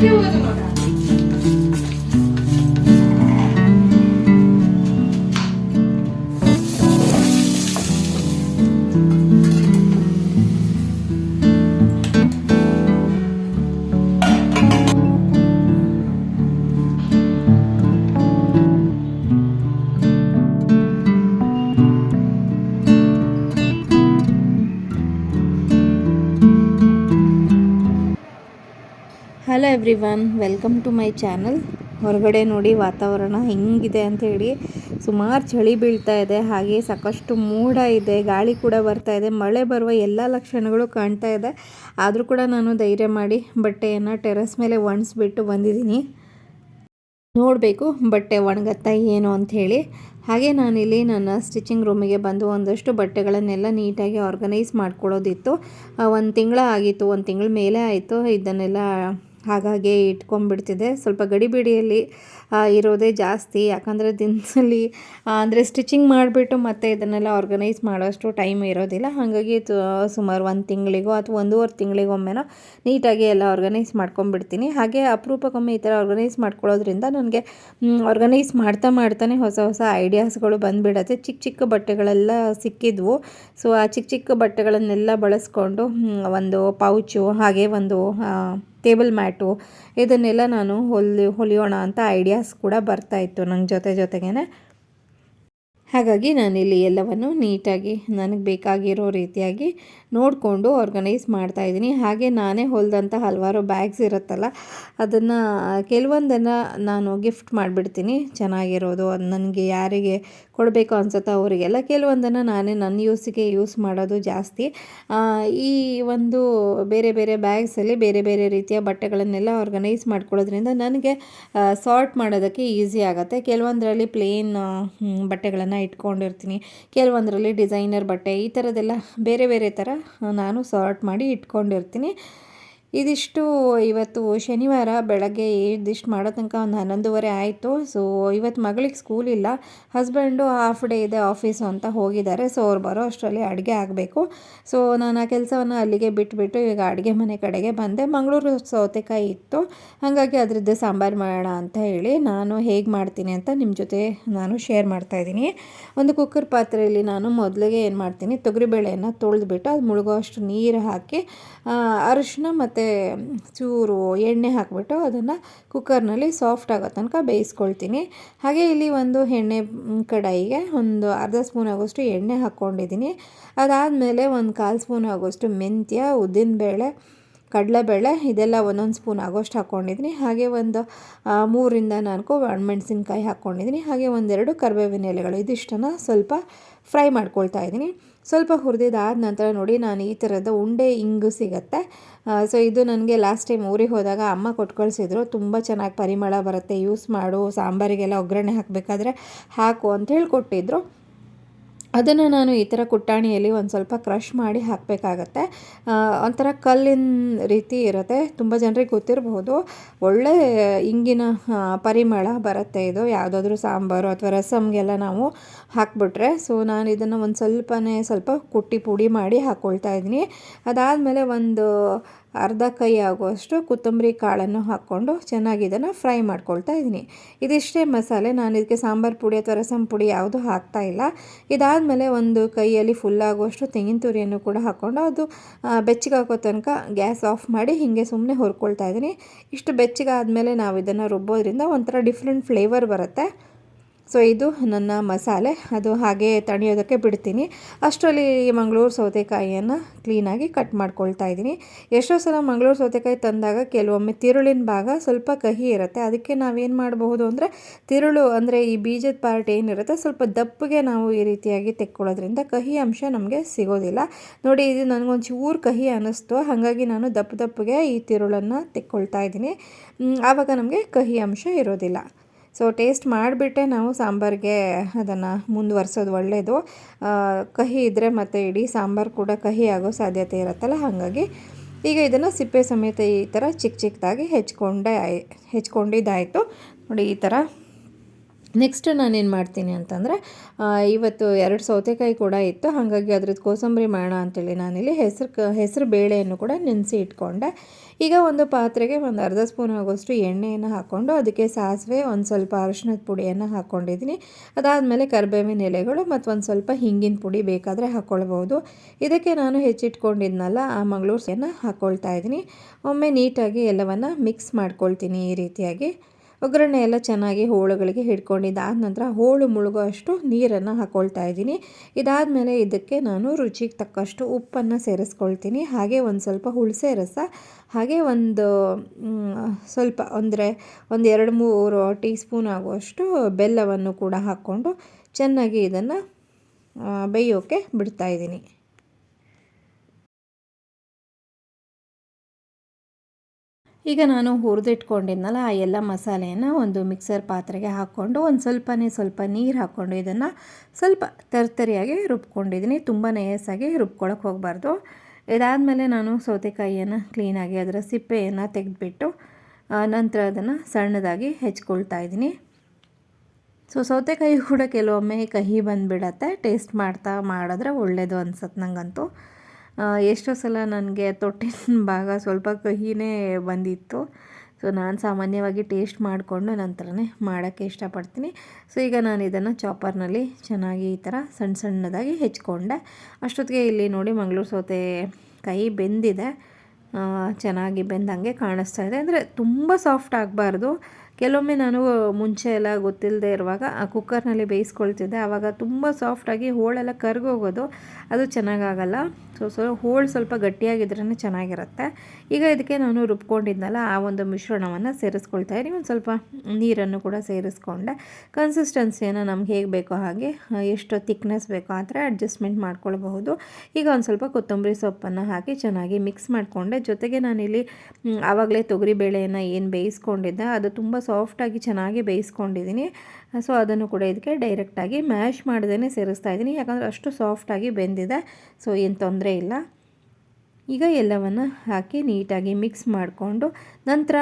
ಹಿಂಗೆ ಹೋಗೋದು ನೋಡ hello everyone welcome to my channel ಹೊರಗಡೆ ನೋಡಿ ವಾತಾವರಣ ಹೆಂಗಿದೆ ಅಂತ ಹೇಳಿ. ಸುಮಾರು ಚಳಿ ಬೀಳ್ತಾ ಇದೆ, ಹಾಗೆ ಸಾಕಷ್ಟು ಮೋಡ ಇದೆ, ಗಾಳಿ ಕೂಡ ಬರ್ತಾ ಇದೆ, ಮಳೆ ಬರುವ ಎಲ್ಲ ಲಕ್ಷಣಗಳು ಕಾಣ್ತಾ ಇದೆ. ಆದರೂ ಕೂಡ ನಾನು ಧೈರ್ಯ ಮಾಡಿ ಬಟ್ಟೆಯನ್ನು ಟೆರೆಸ್ ಮೇಲೆ ಒಣಸ್ಬಿಟ್ಟು ಬಂದಿದ್ದೀನಿ. ನೋಡಬೇಕು ಬಟ್ಟೆ ಒಣಗತ್ತಾ ಏನು ಅಂಥೇಳಿ ಹಾಗೆ ನಾನಿಲ್ಲಿ ನನ್ನ ಸ್ಟಿಚಿಂಗ್ ರೂಮಿಗೆ ಬಂದು ಒಂದಷ್ಟು ಬಟ್ಟೆಗಳನ್ನೆಲ್ಲ ನೀಟಾಗಿ ಆರ್ಗನೈಸ್ ಮಾಡ್ಕೊಳ್ಳೋದಿತ್ತು. ಒಂದು ತಿಂಗಳ ಆಗಿತ್ತು, ಒಂದು ತಿಂಗಳ ಮೇಲೆ ಆಯಿತು. ಇದನ್ನೆಲ್ಲ ಹಾಗಾಗಿ ಇಟ್ಕೊಂಡ್ಬಿಡ್ತಿದ್ದೆ. ಸ್ವಲ್ಪ ಗಡಿಬಿಡಿಯಲ್ಲಿ ಇರೋದೇ ಜಾಸ್ತಿ. ಯಾಕಂದರೆ ದಿನದಲ್ಲಿ ಅಂದರೆ ಸ್ಟಿಚಿಂಗ್ ಮಾಡಿಬಿಟ್ಟು ಮತ್ತೆ ಇದನ್ನೆಲ್ಲ ಆರ್ಗನೈಸ್ ಮಾಡೋಷ್ಟು ಟೈಮ್ ಇರೋದಿಲ್ಲ. ಹಾಗಾಗಿ ಸುಮಾರು ಒಂದು ತಿಂಗಳಿಗೋ ಅಥವಾ ಒಂದೂವರೆ ತಿಂಗಳಿಗೊಮ್ಮೆನೋ ನೀಟಾಗಿ ಎಲ್ಲ ಆರ್ಗನೈಸ್ ಮಾಡ್ಕೊಂಡ್ಬಿಡ್ತೀನಿ. ಹಾಗೆ ಅಪರೂಪಕ್ಕೊಮ್ಮೆ ಈ ಥರ ಆರ್ಗನೈಸ್ ಮಾಡ್ಕೊಳ್ಳೋದ್ರಿಂದ ನನಗೆ ಆರ್ಗನೈಸ್ ಮಾಡ್ತಾ ಮಾಡ್ತಾನೆ ಹೊಸ ಹೊಸ ಐಡಿಯಾಸ್ಗಳು ಬಂದುಬಿಡತ್ತೆ. ಚಿಕ್ಕ ಚಿಕ್ಕ ಬಟ್ಟೆಗಳೆಲ್ಲ ಸಿಕ್ಕಿದ್ವು. ಸೊ ಆ ಚಿಕ್ಕ ಚಿಕ್ಕ ಬಟ್ಟೆಗಳನ್ನೆಲ್ಲ ಬಳಸ್ಕೊಂಡು ಒಂದು ಪೌಚು ಹಾಗೆ ಒಂದು ಟೇಬಲ್ ಮ್ಯಾಟು, ಇದನ್ನೆಲ್ಲ ನಾನು ಹೊಲಿ ಹೊಲಿಯೋಣ ಅಂತ ಐಡಿಯಾಸ್ ಕೂಡ ಬರ್ತಾಯಿತ್ತು ನಂಗೆ ಜೊತೆ ಜೊತೆಗೇ ಹಾಗಾಗಿ ನಾನಿಲ್ಲಿ ಎಲ್ಲವನ್ನು ನೀಟಾಗಿ, ನನಗೆ ಬೇಕಾಗಿರೋ ರೀತಿಯಾಗಿ ನೋಡಿಕೊಂಡು ಆರ್ಗನೈಸ್ ಮಾಡ್ತಾ ಇದ್ದೀನಿ. ಹಾಗೆ ನಾನೇ ಹೊಲಿದಂಥ ಹಲವಾರು ಬ್ಯಾಗ್ಸ್ ಇರುತ್ತಲ್ಲ, ಅದನ್ನು ಕೆಲವೊಂದನ್ನು ನಾನು ಗಿಫ್ಟ್ ಮಾಡಿಬಿಡ್ತೀನಿ. ಚೆನ್ನಾಗಿರೋದು, ಅದು ನನಗೆ ಯಾರಿಗೆ ಕೊಡಬೇಕು ಅನ್ಸುತ್ತೆ ಅವರಿಗೆಲ್ಲ ಕೆಲವೊಂದನ್ನು ನಾನೇ ನನ್ನ ಯೂಸಿಗೆ ಯೂಸ್ ಮಾಡೋದು ಜಾಸ್ತಿ. ಈ ಒಂದು ಬೇರೆ ಬೇರೆ ಬ್ಯಾಗ್ಸಲ್ಲಿ ಬೇರೆ ಬೇರೆ ರೀತಿಯ ಬಟ್ಟೆಗಳನ್ನೆಲ್ಲ ಆರ್ಗನೈಸ್ ಮಾಡ್ಕೊಳ್ಳೋದ್ರಿಂದ ನನಗೆ ಸಾರ್ಟ್ ಮಾಡೋದಕ್ಕೆ ಈಸಿ ಆಗುತ್ತೆ. ಕೆಲವೊಂದರಲ್ಲಿ ಪ್ಲೇನ್ ಬಟ್ಟೆಗಳನ್ನು ಇಟ್ಕೊಂಡಿರ್ತೀನಿ. ಕೆಲವೊಂದರಲ್ಲಿ ಡಿಸೈನರ್ ಬಟ್ಟೆ ಈ ಥರದ್ದೆಲ್ಲ ಬೇರೆ ಬೇರೆ ಥರ ನಾನು ಸಾರ್ಟ್ ಮಾಡಿ ಇಟ್ಕೊಂಡಿರ್ತೀನಿ. ಇದಿಷ್ಟು ಇವತ್ತು ಶನಿವಾರ ಬೆಳಗ್ಗೆ ಇದಿಷ್ಟು ಮಾಡೋ ತನಕ ಒಂದು ಹನ್ನೊಂದುವರೆ ಆಯಿತು. ಸೊ ಇವತ್ತು ಮಗಳಿಗೆ ಸ್ಕೂಲ್ ಇಲ್ಲ. ಹಸ್ಬೆಂಡು ಹಾಫ್ ಡೇ ಇದೆ ಆಫೀಸು ಅಂತ ಹೋಗಿದ್ದಾರೆ. ಸೊ ಅವ್ರು ಬರೋ ಅಷ್ಟರಲ್ಲಿ ಅಡುಗೆ ಆಗಬೇಕು. ಸೊ ನಾನು ಆ ಕೆಲಸವನ್ನು ಅಲ್ಲಿಗೆ ಬಿಟ್ಬಿಟ್ಟು ಈಗ ಅಡುಗೆ ಮನೆ ಕಡೆಗೆ ಬಂದೆ. ಮಂಗಳೂರು ಸೌತೆಕಾಯಿ ಇತ್ತು. ಹಾಗಾಗಿ ಅದರದ್ದು ಸಾಂಬಾರು ಮಾಡೋಣ ಅಂತ ಹೇಳಿ ನಾನು ಹೇಗೆ ಮಾಡ್ತೀನಿ ಅಂತ ನಿಮ್ಮ ಜೊತೆ ನಾನು ಶೇರ್ ಮಾಡ್ತಾಯಿದ್ದೀನಿ ಒಂದು ಕುಕ್ಕರ್ ಪಾತ್ರೆಯಲ್ಲಿ ನಾನು ಮೊದಲಿಗೆ ಏನು ಮಾಡ್ತೀನಿ, ತೊಗರಿಬೇಳೆಯನ್ನು ತೊಳೆದುಬಿಟ್ಟು ಅದು ಮುಳುಗೋ ಅಷ್ಟು ನೀರು ಹಾಕಿ ಅರಿಶಿನ ಮತ್ತು ಚೂರು ಎಣ್ಣೆ ಹಾಕಿಬಿಟ್ಟು ಅದನ್ನು ಕುಕ್ಕರ್ನಲ್ಲಿ ಸಾಫ್ಟ್ ಆಗೋ ತನಕ ಬೇಯಿಸ್ಕೊಳ್ತೀನಿ. ಹಾಗೆ ಇಲ್ಲಿ ಒಂದು ಎಣ್ಣೆ ಕಡಾಯಿಗೆ ಒಂದು ಅರ್ಧ ಸ್ಪೂನ್ ಆಗೋಷ್ಟು ಎಣ್ಣೆ ಹಾಕ್ಕೊಂಡಿದ್ದೀನಿ. ಅದಾದಮೇಲೆ ಒಂದು ಕಾಲು ಸ್ಪೂನ್ ಆಗೋಷ್ಟು ಮೆಂತ್ಯ ಉದ್ದಿನಬೇಳೆ ಕಡಲೆಬೇಳೆ ಇದೆಲ್ಲ ಒಂದೊಂದು ಸ್ಪೂನ್ ಆಗೋಷ್ಟು ಹಾಕ್ಕೊಂಡಿದ್ದೀನಿ. ಹಾಗೆ ಒಂದು ಮೂರಿಂದ ನಾಲ್ಕು ಒಣಮೆಣಸಿನ್ಕಾಯಿ ಹಾಕ್ಕೊಂಡಿದ್ದೀನಿ. ಹಾಗೆ ಒಂದೆರಡು ಕರಿಬೇವಿನ ಎಲೆಗಳು ಇದಿಷ್ಟನ್ನು ಸ್ವಲ್ಪ ಫ್ರೈ ಮಾಡ್ಕೊಳ್ತಾ ಇದ್ದೀನಿ. ಸ್ವಲ್ಪ ಹುರಿದಿದ್ದಾದ ನಂತರ ನೋಡಿ ನಾನು ಈ ಥರದ ಉಂಡೆ ಇಂಗು ಸಿಗತ್ತೆ. ಸೊ ಇದು ನನಗೆ ಲಾಸ್ಟ್ ಟೈಮ್ ಊರಿಗೆ ಹೋದಾಗ ಅಮ್ಮ ಕೊಟ್ಟು ಕಳಿಸಿದ್ರು ತುಂಬ ಚೆನ್ನಾಗಿ ಪರಿಮಳ ಬರುತ್ತೆ. ಯೂಸ್ ಮಾಡು, ಸಾಂಬಾರಿಗೆಲ್ಲ ಒಗ್ಗರಣೆ ಹಾಕಬೇಕಾದ್ರೆ ಹಾಕು ಅಂತ ಹೇಳಿ ಕೊಟ್ಟಿದ್ರು ಅದನ್ನು ನಾನು ಈ ಥರ ಕುಟ್ಟಾಣಿಯಲ್ಲಿ ಒಂದು ಸ್ವಲ್ಪ ಕ್ರಷ್ ಮಾಡಿ ಹಾಕಬೇಕಾಗತ್ತೆ. ಒಂಥರ ಕಲ್ಲಿನ ರೀತಿ ಇರುತ್ತೆ. ತುಂಬ ಜನರಿಗೆ ಗೊತ್ತಿರಬಹುದು. ಒಳ್ಳೆ ಇಂಗಿನ ಪರಿಮಳ ಬರುತ್ತೆ ಇದು. ಯಾವುದಾದ್ರೂ ಸಾಂಬಾರು ಅಥವಾ ರಸಮ್ಗೆಲ್ಲ ನಾವು ಹಾಕ್ಬಿಟ್ರೆ. ಸೊ, ನಾನು ಇದನ್ನು ಒಂದು ಸ್ವಲ್ಪನೇ ಸ್ವಲ್ಪ ಕುಟ್ಟಿ ಪುಡಿ ಮಾಡಿ ಹಾಕ್ಕೊಳ್ತಾ ಇದ್ದೀನಿ. ಅದಾದಮೇಲೆ ಒಂದು ಅರ್ಧ ಕೈ ಆಗುವಷ್ಟು ಕೊತ್ತಂಬರಿ ಕಾಳನ್ನು ಹಾಕ್ಕೊಂಡು ಚೆನ್ನಾಗಿ ಇದನ್ನು ಫ್ರೈ ಮಾಡ್ಕೊಳ್ತಾ ಇದ್ದೀನಿ. ಇದಿಷ್ಟೇ ಮಸಾಲೆ, ನಾನು ಇದಕ್ಕೆ ಸಾಂಬಾರು ಪುಡಿ ಅಥವಾ ರಸಂ ಪುಡಿ ಯಾವುದು ಹಾಕ್ತಾ ಇಲ್ಲ. ಇದಾದಮೇಲೆ ಒಂದು ಕೈಯಲ್ಲಿ ಫುಲ್ ಆಗುವಷ್ಟು ತೆಂಗಿನ ತುರಿಯನ್ನು ಕೂಡ ಹಾಕ್ಕೊಂಡು ಅದು ಬೆಚ್ಚಗಾಗೋ ತನಕ ಗ್ಯಾಸ್ ಆಫ್ ಮಾಡಿ ಹೀಗೆ ಸುಮ್ಮನೆ ಹುರ್ಕೊಳ್ತಾ ಇದ್ದೀನಿ. ಇಷ್ಟು ಬೆಚ್ಚಗಾದಮೇಲೆ ನಾವು ಇದನ್ನು ರುಬ್ಬೋದ್ರಿಂದ ಒಂಥರ ಡಿಫ್ರೆಂಟ್ ಫ್ಲೇವರ್ ಬರುತ್ತೆ. ಸೊ ಇದು ನನ್ನ ಮಸಾಲೆ. ಅದು ಹಾಗೆ ತಣಿಯೋದಕ್ಕೆ ಬಿಡ್ತೀನಿ. ಅಷ್ಟರಲ್ಲಿ ಮಂಗಳೂರು ಸೌತೆಕಾಯಿಯನ್ನು ಕ್ಲೀನಾಗಿ ಕಟ್ ಮಾಡ್ಕೊಳ್ತಾ ಇದ್ದೀನಿ. ಎಷ್ಟೋ ಸಲ ಮಂಗಳೂರು ಸೌತೆಕಾಯಿ ತಂದಾಗ ಕೆಲವೊಮ್ಮೆ ತಿರುಳಿನ ಭಾಗ ಸ್ವಲ್ಪ ಕಹಿ ಇರುತ್ತೆ. ಅದಕ್ಕೆ ನಾವೇನು ಮಾಡಬಹುದು ಅಂದರೆ ತಿರುಳು ಅಂದರೆ ಈ ಬೀಜದ ಪಾರ್ಟ್ ಏನಿರುತ್ತೆ ಸ್ವಲ್ಪ ದಪ್ಪಗೆ ನಾವು ಈ ರೀತಿಯಾಗಿ ತೆಕ್ಕೊಳ್ಳೋದ್ರಿಂದ ಕಹಿ ಅಂಶ ನಮಗೆ ಸಿಗೋದಿಲ್ಲ. ನೋಡಿ, ಇದು ನನಗೊಂದು ಚೂರು ಕಹಿ ಅನ್ನಿಸ್ತು. ಹಾಗಾಗಿ ನಾನು ದಪ್ಪ ದಪ್ಪಗೆ ಈ ತಿರುಳನ್ನು ತೆಕ್ಕೊಳ್ತಾ ಇದ್ದೀನಿ. ಆವಾಗ ನಮಗೆ ಕಹಿ ಅಂಶ ಇರೋದಿಲ್ಲ. ಸೊ ಟೇಸ್ಟ್ ಮಾಡಿಬಿಟ್ಟೆ ನಾವು ಸಾಂಬಾರಿಗೆ ಅದನ್ನು ಮುಂದುವರ್ಸೋದು ಒಳ್ಳೆಯದು ಕಹಿ ಇದ್ದರೆ ಮತ್ತು ಇಡೀ ಸಾಂಬಾರು ಕೂಡ ಕಹಿ ಆಗೋ ಸಾಧ್ಯತೆ ಇರುತ್ತಲ್ಲ, ಹಾಗಾಗಿ ಈಗ ಇದನ್ನು ಸಿಪ್ಪೆ ಸಮೇತ ಈ ಥರ ಚಿಕ್ಕ ಚಿಕ್ಕದಾಗಿ ಹೆಚ್ಕೊಂಡೆ ಆಯ್, ಹೆಚ್ಕೊಂಡಿದ್ದಾಯಿತು. ನೋಡಿ ಈ ಥರ ನೆಕ್ಸ್ಟ್ ನಾನೇನು ಮಾಡ್ತೀನಿ ಅಂತಂದರೆ ಇವತ್ತು ಎರಡು ಸೌತೆಕಾಯಿ ಕೂಡ ಇತ್ತು. ಹಾಗಾಗಿ ಅದ್ರದ್ದು ಕೋಸಂಬರಿ ಮಾಡೋಣ ಅಂತೇಳಿ ನಾನಿಲ್ಲಿ ಹೆಸರು ಕ, ಹೆಸರು ಬೇಳೆಯನ್ನು ಕೂಡ ನೆನೆಸಿ ಇಟ್ಕೊಂಡೆ. ಈಗ ಒಂದು ಪಾತ್ರೆಗೆ ಒಂದು ಅರ್ಧ ಸ್ಪೂನ್ ಆಗೋಷ್ಟು ಎಣ್ಣೆಯನ್ನು ಹಾಕ್ಕೊಂಡು ಅದಕ್ಕೆ ಸಾಸಿವೆ, ಒಂದು ಸ್ವಲ್ಪ ಅರಶಿನದ ಪುಡಿಯನ್ನು ಹಾಕ್ಕೊಂಡಿದ್ದೀನಿ ಅದಾದಮೇಲೆ ಕರಿಬೇವಿನ ಎಲೆಗಳು ಮತ್ತು ಒಂದು ಸ್ವಲ್ಪ ಹಿಂಗಿನ ಪುಡಿ ಬೇಕಾದರೆ ಹಾಕ್ಕೊಳ್ಬೋದು ಇದಕ್ಕೆ ನಾನು ಹೆಚ್ಚಿಟ್ಕೊಂಡಿದ್ನಲ್ಲ, ಆ ಮಂಗಳೂರು ಹಾಕ್ಕೊಳ್ತಾ ಇದ್ದೀನಿ. ಒಮ್ಮೆ ನೀಟಾಗಿ ಎಲ್ಲವನ್ನು ಮಿಕ್ಸ್ ಮಾಡ್ಕೊಳ್ತೀನಿ ಈ ರೀತಿಯಾಗಿ. ಒಗ್ಗರಣೆ ಎಲ್ಲ ಚೆನ್ನಾಗಿ ಹೋಳುಗಳಿಗೆ ಹಿಡ್ಕೊಂಡಿದ್ದಾದ ನಂತರ ಹೋಳು ಮುಳುಗೋ ಅಷ್ಟು ನೀರನ್ನು ಹಾಕ್ಕೊಳ್ತಾ ಇದ್ದೀನಿ. ಇದಾದಮೇಲೆ ಇದಕ್ಕೆ ನಾನು ರುಚಿಗೆ ತಕ್ಕಷ್ಟು ಉಪ್ಪನ್ನು ಸೇರಿಸ್ಕೊಳ್ತೀನಿ. ಹಾಗೆ ಒಂದು ಸ್ವಲ್ಪ ಹುಳಸೆ ರಸ, ಹಾಗೆ ಒಂದು ಸ್ವಲ್ಪ ಅಂದರೆ ಒಂದು ಎರಡು ಮೂರು ಟೀ ಸ್ಪೂನ್ ಆಗುವಷ್ಟು ಬೆಲ್ಲವನ್ನು ಕೂಡ ಹಾಕ್ಕೊಂಡು ಚೆನ್ನಾಗಿ ಇದನ್ನು ಬಿಡ್ತಾ ಬಿಡ್ತಾಯಿದ್ದೀನಿ ಈಗ ನಾನು ಹುರಿದಿಟ್ಕೊಂಡಿದ್ನಲ್ಲ, ಆ ಎಲ್ಲ ಮಸಾಲೆಯನ್ನು ಒಂದು ಮಿಕ್ಸರ್ ಪಾತ್ರೆಗೆ ಹಾಕ್ಕೊಂಡು, ಒಂದು ಸ್ವಲ್ಪನೇ ಸ್ವಲ್ಪ ನೀರು ಹಾಕ್ಕೊಂಡು ಇದನ್ನು ಸ್ವಲ್ಪ ತರ್ತರಿಯಾಗಿ ರುಬ್ಕೊಂಡಿದ್ದೀನಿ. ತುಂಬ ನಯಸ್ಸಾಗಿ ರುಬ್ಕೊಳಕ್ಕೆ ಹೋಗಬಾರ್ದು. ಇದಾದಮೇಲೆ ನಾನು ಸೌತೆಕಾಯಿಯನ್ನು ಕ್ಲೀನಾಗಿ ಅದರ ಸಿಪ್ಪೆಯನ್ನು ತೆಗೆದುಬಿಟ್ಟು ನಂತರ ಅದನ್ನು ಸಣ್ಣದಾಗಿ ಹೆಚ್ಕೊಳ್ತಾ ಇದ್ದೀನಿ. ಸೊ, ಸೌತೆಕಾಯಿ ಕೂಡ ಕೆಲವೊಮ್ಮೆ ಕಹಿ ಬಂದುಬಿಡತ್ತೆ. ಟೇಸ್ಟ್ ಮಾಡ್ತಾ ಮಾಡಿದ್ರೆ ಒಳ್ಳೆಯದು ಅನ್ಸತ್ತೆ ನನಗಂತೂ ಎಷ್ಟೋ ಸಲ ನನಗೆ ತೊಟ್ಟಿನ ಭಾಗ ಸ್ವಲ್ಪ ಕಹಿನೇ ಬಂದಿತ್ತು. ಸೊ, ನಾನು ಸಾಮಾನ್ಯವಾಗಿ ಟೇಸ್ಟ್ ಮಾಡಿಕೊಂಡು ನಂತರನೇ ಮಾಡೋಕ್ಕೆ ಇಷ್ಟಪಡ್ತೀನಿ. ಸೊ, ಈಗ ನಾನು ಇದನ್ನು ಚಾಪರ್ನಲ್ಲಿ ಚೆನ್ನಾಗಿ ಈ ಥರ ಸಣ್ಣ ಸಣ್ಣದಾಗಿ ಹೆಚ್ಕೊಂಡೆ. ಅಷ್ಟೊತ್ತಿಗೆ ಇಲ್ಲಿ ನೋಡಿ ಮಂಗಳೂರು ಸೌತೆ ಕೈ ಬೆಂದಿದೆ. ಚೆನ್ನಾಗಿ ಬೆಂದಂಗೆ ಕಾಣಿಸ್ತಾ ಇದೆ. ಅಂದರೆ ತುಂಬ ಸಾಫ್ಟ್ ಆಗಬಾರ್ದು. ಕೆಲವೊಮ್ಮೆ ನಾನು ಮುಂಚೆ ಎಲ್ಲ ಗೊತ್ತಿಲ್ಲದೆ ಇರುವಾಗ ಆ ಕುಕ್ಕರ್ನಲ್ಲಿ ಬೇಯಿಸ್ಕೊಳ್ತಿದ್ದೆ. ಆವಾಗ ತುಂಬ ಸಾಫ್ಟಾಗಿ ಹೋಳೆಲ್ಲ ಕರ್ಗೋಗೋದು ಅದು ಚೆನ್ನಾಗಾಗಲ್ಲ. ಸೊ ಸೊ ಹೋಳು ಸ್ವಲ್ಪ ಗಟ್ಟಿಯಾಗಿದ್ರೇ ಚೆನ್ನಾಗಿರುತ್ತೆ. ಈಗ ಇದಕ್ಕೆ ನಾನು ರುಬ್ಕೊಂಡಿದ್ದೆನಲ್ಲ ಆ ಒಂದು ಮಿಶ್ರಣವನ್ನು ಸೇರಿಸ್ಕೊಳ್ತಾ ಇದ್ದೀನಿ. ಒಂದು ಸ್ವಲ್ಪ ನೀರನ್ನು ಕೂಡ ಸೇರಿಸ್ಕೊಂಡೆ. ಕನ್ಸಿಸ್ಟೆನ್ಸಿಯನ್ನು ನಮ್ಗೆ ಹೇಗೆ ಬೇಕೋ ಹಾಗೆ, ಎಷ್ಟು ತಿಕ್ನೆಸ್ ಬೇಕೋ ಆ ಥರ ಅಡ್ಜಸ್ಟ್ಮೆಂಟ್ ಮಾಡ್ಕೊಳ್ಬಹುದು. ಈಗ ಒಂದು ಸ್ವಲ್ಪ ಕೊತ್ತಂಬರಿ ಸೊಪ್ಪನ್ನು ಹಾಕಿ ಚೆನ್ನಾಗಿ ಮಿಕ್ಸ್ ಮಾಡಿಕೊಂಡೆ. ಜೊತೆಗೆ ನಾನಿಲ್ಲಿ ಆವಾಗಲೇ ತೊಗರಿಬೇಳೆಯನ್ನು ಏನು ಬೇಯಿಸ್ಕೊಂಡಿದ್ದೆ, ಅದು ತುಂಬ ಸಾಫ್ಟಾಗಿ ಚೆನ್ನಾಗಿ ಬೇಯಿಸ್ಕೊಂಡಿದ್ದೀನಿ. ಸೊ ಅದನ್ನು ಕೂಡ ಇದಕ್ಕೆ ಡೈರೆಕ್ಟಾಗಿ ಮ್ಯಾಶ್ ಮಾಡ್ದೇ ಸೇರಿಸ್ತಾ ಇದ್ದೀನಿ. ಯಾಕಂದರೆ ಅಷ್ಟು ಸಾಫ್ಟಾಗಿ ಬೆಂದಿದೆ. ಸೊ ಏನು ತೊಂದರೆ ಇಲ್ಲ. ಈಗ ಎಲ್ಲವನ್ನು ಹಾಕಿ ನೀಟಾಗಿ ಮಿಕ್ಸ್ ಮಾಡಿಕೊಂಡು, ನಂತರ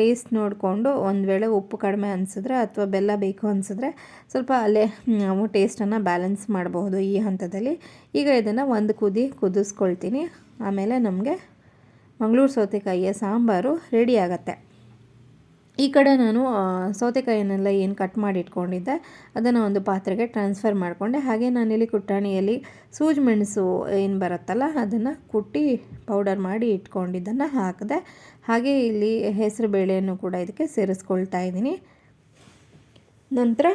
ಟೇಸ್ಟ್ ನೋಡಿಕೊಂಡು ಒಂದು ವೇಳೆ ಉಪ್ಪು ಕಡಿಮೆ ಅನಿಸಿದ್ರೆ ಅಥವಾ ಬೆಲ್ಲ ಬೇಕು ಅನಿಸಿದ್ರೆ ಸ್ವಲ್ಪ ಅಲ್ಲೇ ನಾವು ಟೇಸ್ಟನ್ನು ಬ್ಯಾಲೆನ್ಸ್ ಮಾಡಬಹುದು ಈ ಹಂತದಲ್ಲಿ. ಈಗ ಇದನ್ನು ಒಂದು ಕುದಿ ಕುದಿಸ್ಕೊಳ್ತೀನಿ. ಆಮೇಲೆ ನಮಗೆ ಮಂಗಳೂರು ಸೌತೆಕಾಯಿಯ ಸಾಂಬಾರು ರೆಡಿ ಆಗುತ್ತೆ. ಈ ಕಡೆ ನಾನು ಸೌತೆಕಾಯಿಯನ್ನೆಲ್ಲ ಏನು ಕಟ್ ಮಾಡಿ ಇಟ್ಕೊಂಡಿದ್ದೆ ಅದನ್ನು ಒಂದು ಪಾತ್ರೆಗೆ ಟ್ರಾನ್ಸ್ಫರ್ ಮಾಡಿಕೊಂಡೆ. ಹಾಗೆ ನಾನಿಲ್ಲಿ ಕುಟ್ಟಾಣಿಯಲ್ಲಿ ಸೂಜಿ ಮೆಣಸು ಏನು ಬರುತ್ತಲ್ಲ, ಅದನ್ನು ಕುಟ್ಟಿ ಪೌಡರ್ ಮಾಡಿ ಇಟ್ಕೊಂಡಿದ್ದನ್ನು ಹಾಕಿದೆ, ಹಾಗೆ ಇಲ್ಲಿ ಹೆಸರು ಬೇಳೆಯನ್ನು ಕೂಡ ಇದಕ್ಕೆ ಸೇರಿಸ್ಕೊಳ್ತಾ ಇದ್ದೀನಿ. ನಂತರ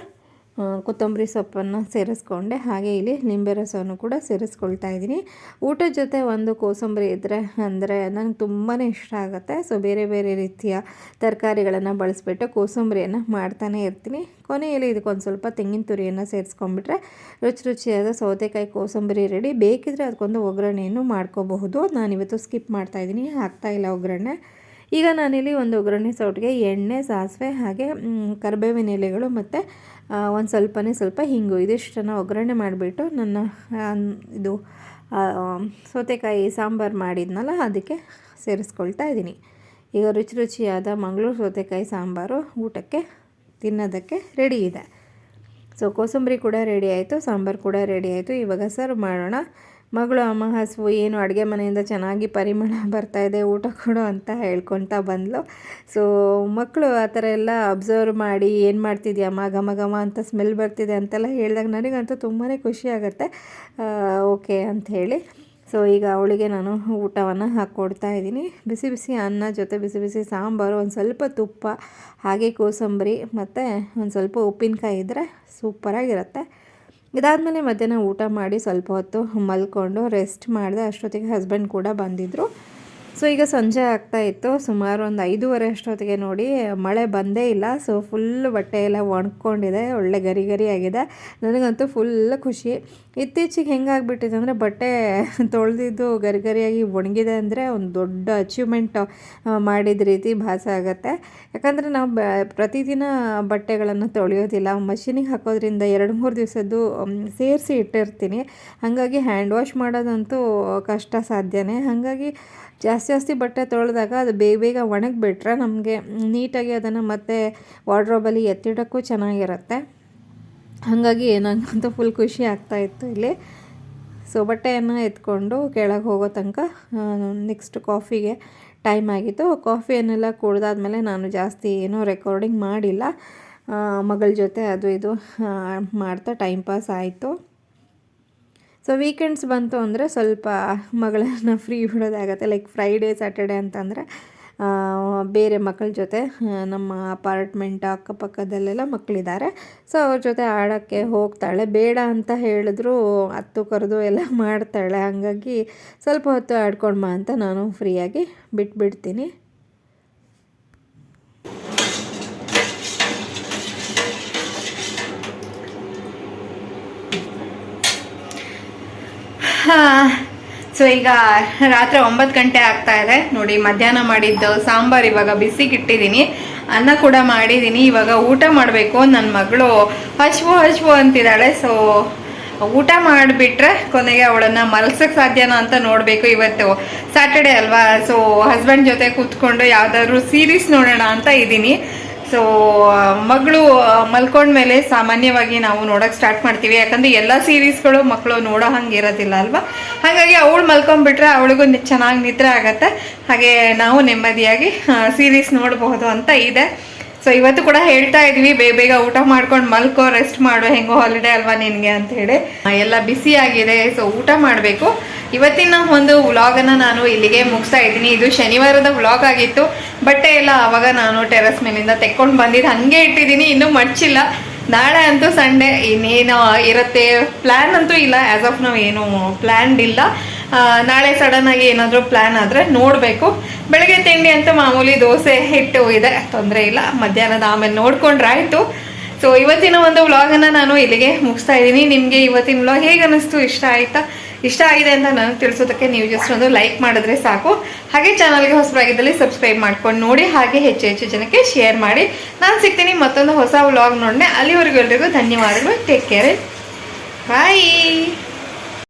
ಕೊತ್ತಂಬರಿ ಸೊಪ್ಪನ್ನು ಸೇರಿಸ್ಕೊಂಡೆ. ಹಾಗೆ ಇಲ್ಲಿ ನಿಂಬೆ ರಸವನ್ನು ಕೂಡ ಸೇರಿಸ್ಕೊಳ್ತಾ ಇದ್ದೀನಿ. ಊಟದ ಜೊತೆ ಒಂದು ಕೋಸಂಬರಿ ಇದ್ದರೆ ಅಂದರೆ ನನಗೆ ತುಂಬಾ ಇಷ್ಟ ಆಗುತ್ತೆ. ಸೊ ಬೇರೆ ಬೇರೆ ರೀತಿಯ ತರಕಾರಿಗಳನ್ನು ಬಳಸಿಬಿಟ್ಟು ಕೋಸಂಬರಿಯನ್ನು ಮಾಡ್ತಾನೆ ಇರ್ತೀನಿ. ಕೊನೆಯಲ್ಲಿ ಇದಕ್ಕೊಂದು ಸ್ವಲ್ಪ ತೆಂಗಿನ ತುರಿಯನ್ನು ಸೇರಿಸ್ಕೊಂಡ್ಬಿಟ್ರೆ ರುಚಿ ರುಚಿಯಾದ ಸೌತೆಕಾಯಿ ಕೋಸಂಬರಿ ರೆಡಿ ಬೇಕಿದ್ರೆ ಅದಕ್ಕೊಂದು ಒಗ್ಗರಣೆಯನ್ನು ಮಾಡ್ಕೋಬಹುದು. ನಾನಿವತ್ತು ಸ್ಕಿಪ್ ಮಾಡ್ತಾಯಿದ್ದೀನಿ ಹಾಕ್ತಾಯಿಲ್ಲ ಒಗ್ಗರಣೆ. ಈಗ ನಾನಿಲ್ಲಿ ಒಂದು ಒಗ್ಗರಣೆ ಸೌಟಿಗೆ ಎಣ್ಣೆ, ಸಾಸಿವೆ ಹಾಗೆ ಕರಿಬೇವಿನ ಎಲೆಗಳು ಮತ್ತು ಒಂದು ಸ್ವಲ್ಪನೇ ಸ್ವಲ್ಪ ಹಿಂಗು. ಇದಿಷ್ಟನ್ನು ಒಗ್ಗರಣೆ ಮಾಡಿಬಿಟ್ಟು ನನ್ನ ಇದು ಸೌತೆಕಾಯಿ ಸಾಂಬಾರು ಮಾಡಿದ್ನಲ್ಲ, ಅದಕ್ಕೆ ಸೇರಿಸ್ಕೊಳ್ತಾ ಇದ್ದೀನಿ. ಈಗ ರುಚಿ ರುಚಿಯಾದ ಮಂಗಳೂರು ಸೌತೆಕಾಯಿ ಸಾಂಬಾರು ಊಟಕ್ಕೆ ತಿನ್ನೋದಕ್ಕೆ ರೆಡಿ ಇದೆ. ಸೊ ಕೋಸಂಬರಿ ಕೂಡ ರೆಡಿ ಆಯಿತು, ಸಾಂಬಾರು ಕೂಡ ರೆಡಿ ಆಯಿತು. ಇವಾಗ ಸರ್ವ್ ಮಾಡೋಣ. ಮಗಳು ಅಮ್ಮ ಹಸುವು ಏನು ಅಡುಗೆ ಮನೆಯಿಂದ ಚೆನ್ನಾಗಿ ಪರಿಮಳ ಬರ್ತಾ ಊಟ ಕೊಡು ಅಂತ ಹೇಳ್ಕೊತಾ ಬಂದಳು ಸೊ ಮಕ್ಕಳು ಆ ಥರ ಎಲ್ಲ ಅಬ್ಸರ್ವ್ ಮಾಡಿ ಏನು ಮಾಡ್ತಿದ್ಯಮ್ಮ ಘಮ ಘಮ ಅಂತ ಸ್ಮೆಲ್ ಬರ್ತಿದೆ ಅಂತೆಲ್ಲ ಹೇಳಿದಾಗ ನನಗಂತೂ ತುಂಬಾ ಖುಷಿ ಆಗುತ್ತೆ. ಓಕೆ ಅಂತ ಹೇಳಿ. ಸೊ ಈಗ ಅವಳಿಗೆ ನಾನು ಊಟವನ್ನು ಹಾಕ್ಕೊಡ್ತಾ ಇದ್ದೀನಿ. ಬಿಸಿ ಬಿಸಿ ಅನ್ನ ಜೊತೆ, ಬಿಸಿ ಬಿಸಿ ಸಾಂಬಾರು, ಒಂದು ಸ್ವಲ್ಪ ತುಪ್ಪ, ಹಾಗೆ ಕೋಸಂಬರಿ, ಮತ್ತು ಒಂದು ಸ್ವಲ್ಪ ಉಪ್ಪಿನಕಾಯಿ ಇದ್ದರೆ ಸೂಪರಾಗಿರುತ್ತೆ ಇದಾದಮೇಲೆ ಮಧ್ಯಾಹ್ನ ಊಟ ಮಾಡಿ ಸ್ವಲ್ಪ ಹೊತ್ತು ಮಲ್ಕೊಂಡು ರೆಸ್ಟ್ ಮಾಡಿದೆ ಅಷ್ಟೊತ್ತಿಗೆ ಹಸ್ಬೆಂಡ್ ಕೂಡ ಬಂದಿದ್ದರು ಸೊ ಈಗ ಸಂಜೆ ಆಗ್ತಾ ಇತ್ತು. ಸುಮಾರು ಒಂದು ಐದೂವರೆ ಅಷ್ಟೊತ್ತಿಗೆ ನೋಡಿ ಮಳೆ ಬಂದೇ ಇಲ್ಲ. ಸೊ ಫುಲ್ ಬಟ್ಟೆ ಎಲ್ಲ ಒಣಕೊಂಡಿದೆ. ಒಳ್ಳೆ ಗರಿ ಗರಿ ಆಗಿದೆ. ನನಗಂತೂ ಫುಲ್ ಖುಷಿ. ಇತ್ತೀಚೆಗೆ ಹೆಂಗಾಗ್ಬಿಟ್ಟಿದೆ ಅಂದರೆ ಬಟ್ಟೆ ತೊಳೆದಿದ್ದು ಗರಿ ಗರಿಯಾಗಿ ಒಣಗಿದೆ ಅಂದರೆ ಒಂದು ದೊಡ್ಡ ಅಚೀವ್ಮೆಂಟ್ ಮಾಡಿದ ರೀತಿ ಭಾಸ ಆಗುತ್ತೆ. ಯಾಕಂದರೆ ನಾವು ಬ, ಪ್ರತಿದಿನ ಬಟ್ಟೆಗಳನ್ನು ತೊಳೆಯೋದಿಲ್ಲ. ಮಷಿನಿಗೆ ಹಾಕೋದ್ರಿಂದ ಎರಡು ಮೂರು ದಿವಸದ್ದು ಸೇರಿಸಿ ಇಟ್ಟಿರ್ತೀನಿ. ಹಾಗಾಗಿ ಹ್ಯಾಂಡ್ ವಾಶ್ ಮಾಡೋದಂತೂ ಕಷ್ಟ ಸಾಧ್ಯನೇ. ಹಾಗಾಗಿ ಜಾಸ್ತಿ ಜಾಸ್ತಿ ಬಟ್ಟೆ ತೊಳೆದಾಗ ಅದು ಬೇಗ ಬೇಗ ಒಣಗಿಬಿಟ್ರೆ ನಮಗೆ ನೀಟಾಗಿ ಅದನ್ನು ಮತ್ತೆ ವಾರ್ಡ್ರೋಬಲ್ಲಿ ಎತ್ತಿಡೋಕ್ಕೂ ಚೆನ್ನಾಗಿರುತ್ತೆ. ಹಾಗಾಗಿ ನನಗಂತೂ ಫುಲ್ ಖುಷಿ ಆಗ್ತಾ ಇತ್ತು ಇಲ್ಲಿ. ಸೊ, ಬಟ್ಟೆಯನ್ನು ಎತ್ಕೊಂಡು ಕೆಳಗೆ ಹೋಗೋ ತನಕ ನೆಕ್ಸ್ಟ್ ಕಾಫಿಗೆ ಟೈಮ್ ಆಗಿತ್ತು. ಕಾಫಿಯನ್ನೆಲ್ಲ ಕುಡ್ದಾದ್ಮೇಲೆ ನಾನು ಜಾಸ್ತಿ ಏನೂ ರೆಕಾರ್ಡಿಂಗ್ ಮಾಡಿಲ್ಲ. ಮಗಳ ಜೊತೆ ಅದು ಇದು ಮಾಡ್ತಾ ಟೈಮ್ ಪಾಸ್ ಆಯಿತು. ಸೊ ವೀಕೆಂಡ್ಸ್ ಬಂತು ಅಂದರೆ ಸ್ವಲ್ಪ ಮಗಳನ್ನು ಫ್ರೀ ಬಿಡೋದಾಗತ್ತೆ. ಲೈಕ್ ಫ್ರೈಡೇ ಸ್ಯಾಟರ್ಡೆ ಅಂತಂದರೆ ಬೇರೆ ಮಕ್ಕಳ ಜೊತೆ ನಮ್ಮ ಅಪಾರ್ಟ್ಮೆಂಟ್ ಅಕ್ಕಪಕ್ಕದಲ್ಲೆಲ್ಲ ಮಕ್ಕಳಿದ್ದಾರೆ ಸೊ ಅವ್ರ ಜೊತೆ ಆಡೋಕ್ಕೆ ಹೋಗ್ತಾಳೆ. ಬೇಡ ಅಂತ ಹೇಳಿದ್ರು ಹತ್ತು ಕರೆದು ಎಲ್ಲ ಮಾಡ್ತಾಳೆ. ಹಾಗಾಗಿ ಸ್ವಲ್ಪ ಹೊತ್ತು ಆಡ್ಕೊಂಡು ಬಾ ಅಂತ ನಾನು ಫ್ರೀಯಾಗಿ ಬಿಟ್ಬಿಡ್ತೀನಿ. ಸೊ ಈಗ ರಾತ್ರಿ ಒಂಬತ್ತು ಗಂಟೆ ಆಗ್ತಾ ಇದೆ. ನೋಡಿ, ಮಧ್ಯಾಹ್ನ ಮಾಡಿದ್ದು ಸಾಂಬಾರ್ ಇವಾಗ ಬಿಸಿಗೆ ಇಟ್ಟಿದ್ದೀನಿ ಅನ್ನ ಕೂಡ ಮಾಡಿದ್ದೀನಿ ಇವಾಗ ಊಟ ಮಾಡಬೇಕು ನನ್ನ ಮಗಳು ಹಶ್ವು ಹಶ್ವು ಅಂತಿದ್ದಾಳೆ. ಸೊ ಊಟ ಮಾಡಿಬಿಟ್ರೆ ಕೊನೆಗೆ ಅವಳನ್ನು ಮಲ್ಸಕ್ಕೆ ಸಾಧ್ಯನಾ ಅಂತ ನೋಡಬೇಕು ಇವತ್ತು. ಸ್ಯಾಟರ್ಡೆ ಅಲ್ವಾ? ಸೊ ಹಸ್ಬೆಂಡ್ ಜೊತೆ ಕೂತ್ಕೊಂಡು ಯಾವುದಾದ್ರೂ ಸೀರೀಸ್ ನೋಡೋಣ ಅಂತ ಇದ್ದೀನಿ ಸೊ ಮಗಳು ಮಲ್ಕೊಂಡ್ಮೇಲೆ ಸಾಮಾನ್ಯವಾಗಿ ನಾವು ನೋಡಕ್ ಸ್ಟಾರ್ಟ್ ಮಾಡ್ತೀವಿ. ಯಾಕಂದ್ರೆ ಎಲ್ಲ ಸೀರೀಸ್ಗಳು ಮಕ್ಕಳು ನೋಡೋ ಹಂಗೆ ಇರೋದಿಲ್ಲ ಅಲ್ವಾ? ಹಾಗಾಗಿ ಅವಳು ಮಲ್ಕೊಂಡ್ಬಿಟ್ರೆ ಅವಳಿಗೂ ಚೆನ್ನಾಗಿ ನಿದ್ರೆ ಆಗತ್ತೆ. ಹಾಗೆ ನಾವು ನೆಮ್ಮದಿಯಾಗಿ ಸೀರೀಸ್ ನೋಡಬಹುದು ಅಂತ ಇದೆ. ಸೊ ಇವತ್ತು ಕೂಡ ಹೇಳ್ತಾ ಇದ್ವಿ ಬೇಗ ಬೇಗ ಊಟ ಮಾಡ್ಕೊಂಡು ಮಲ್ಕೋ ರೆಸ್ಟ್ ಮಾಡು, ಹೆಂಗೋ ಹಾಲಿಡೇ ಅಲ್ವಾ ನಿನಗೆ ಅಂತ ಹೇಳಿ. ಎಲ್ಲ ಬಿಸಿ ಆಗಿದೆ ಸೊ ಊಟ ಮಾಡಬೇಕು. ಇವತ್ತಿನ ಒಂದು ವ್ಲಾಗನ್ನು ನಾನು ಇಲ್ಲಿಗೆ ಮುಗಿಸ್ತಾ ಇದ್ದೀನಿ. ಇದು ಶನಿವಾರದ ವ್ಲಾಗ್ ಆಗಿತ್ತು. ಬಟ್ಟೆ ಎಲ್ಲ ಆವಾಗ ನಾನು ಟೆರಸ್ ಮೇಲಿಂದ ತೆಕ್ಕೊಂಡು ಬಂದಿದ್ದು ಹಂಗೆ ಇಟ್ಟಿದ್ದೀನಿ ಇನ್ನೂ ಮಡ್ಚಿಲ್ಲ. ನಾಳೆ ಅಂತೂ ಸಂಡೇ ಇನ್ನೇನು ಇರುತ್ತೆ. ಪ್ಲ್ಯಾನ್ ಅಂತೂ ಇಲ್ಲ. ಆ್ಯಸ್ ಆಫ್ ನಾವು ಏನು ಪ್ಲ್ಯಾನ್ಡ್ ಇಲ್ಲ. ನಾಳೆ ಸಡನ್ ಆಗಿ ಏನಾದರೂ ಪ್ಲ್ಯಾನ್ ಆದರೆ ನೋಡಬೇಕು. ಬೆಳಗ್ಗೆ ತಿಂಡಿ ಅಂತೂ ಮಾಮೂಲಿ ದೋಸೆ, ಹಿಟ್ಟು ಇದೆ. ತೊಂದರೆ ಇಲ್ಲ. ಮಧ್ಯಾಹ್ನದ ಆಮೇಲೆ ನೋಡ್ಕೊಂಡ್ರೆ ಆಯಿತು ಸೊ ಇವತ್ತಿನ ಒಂದು ವ್ಲಾಗನ್ನು ನಾನು ಇಲ್ಲಿಗೆ ಮುಗಿಸ್ತಾ ಇದ್ದೀನಿ. ನಿಮಗೆ ಇವತ್ತಿನ ವ್ಲಾಗ್ ಹೇಗೆ ಅನ್ನಿಸ್ತು ಇಷ್ಟ ಆಯ್ತಾ? ಇಷ್ಟ ಆಗಿದೆ ಅಂತ ನನಗೆ ತಿಳಿಸೋದಕ್ಕೆ ನೀವು ಜಸ್ಟ್ ಒಂದು ಲೈಕ್ ಮಾಡಿದ್ರೆ ಸಾಕು. ಹಾಗೆ ಚಾನಲ್ಗೆ ಹೊಸಬರಾಗಿದ್ದಲ್ಲಿ ಸಬ್ಸ್ಕ್ರೈಬ್ ಮಾಡ್ಕೊಂಡು ನೋಡಿ, ಹಾಗೆ ಹೆಚ್ಚು ಹೆಚ್ಚು ಜನಕ್ಕೆ ಶೇರ್ ಮಾಡಿ. ನಾನು ಸಿಗ್ತೀನಿ ಮತ್ತೊಂದು ಹೊಸ ವ್ಲಾಗ್ ನೋಡಿದೆ ಅಲ್ಲಿವರೆಗೂ ಎಲ್ರಿಗೂ ಧನ್ಯವಾದಗಳು. Take care bye